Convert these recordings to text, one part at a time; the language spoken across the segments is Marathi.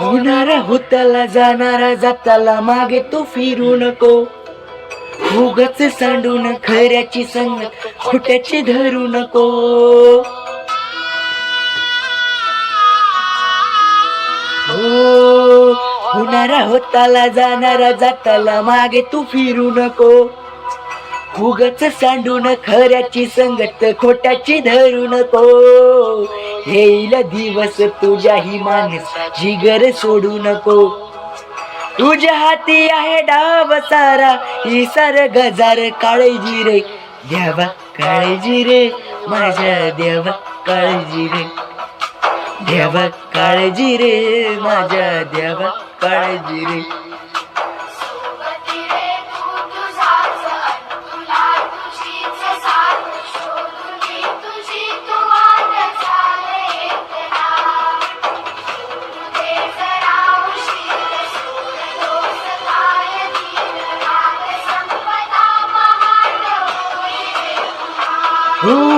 होणारा हो, होताला जाणारा जाताला मागे तू फिरू नको. उगच सांडून खऱ्याची संगत खोट्याची धरू नको. हो होणारा होताला जाणारा जाताला मागे तू फिरू नको. उगच सांडून खऱ्याची संगत खोट्याची धरू नको येईल दिवस तुझ्याही माणूस जिगर सोडू नको तुझ्या हाती आहे डाव सारा ही गजार काळजी रे. देवा काळजी रे माझ्या देवा काळजी रे. देवा काळजी रे माझ्या देवा काळजी रे.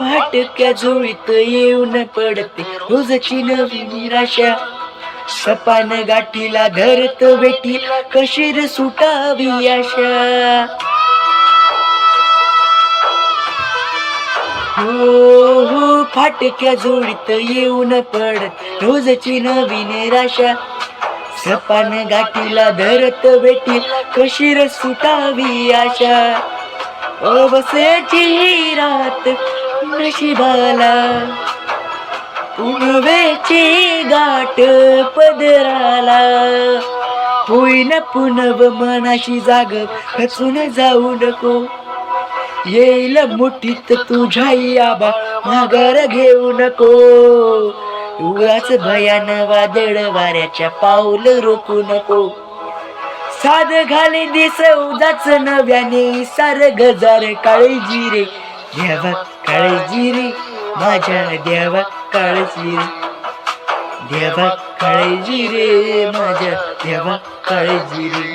फाटक्या झोळीत येऊन पडते रोजची नवी निराशा. सपान गाठीला धरत बेटी कशीर सुटावी आशा. हो हो फाटक्या जोडीत येऊन पडत रोजची नवी निराशा. सपान गाठीला धरत बेटी कशीर सुटावी आशा. अवसेची रात नशिबाला पुनवेची गाठ पदराला. होईन पुनव मनाशी जाग खचून जाऊ नको. येईल मुठीत तुझ्या आबा माघार घेऊ नको. उगाच भयान वादळ वाऱ्याच्या पाऊल रोखू नको. साध घाले दिस उदाच नव्याने सार गजार काळजी रे. देवा काळजी रे. माझ्या देवा काळजी रे. देवा काळजी रे. माझ्या देवा काळजी रे.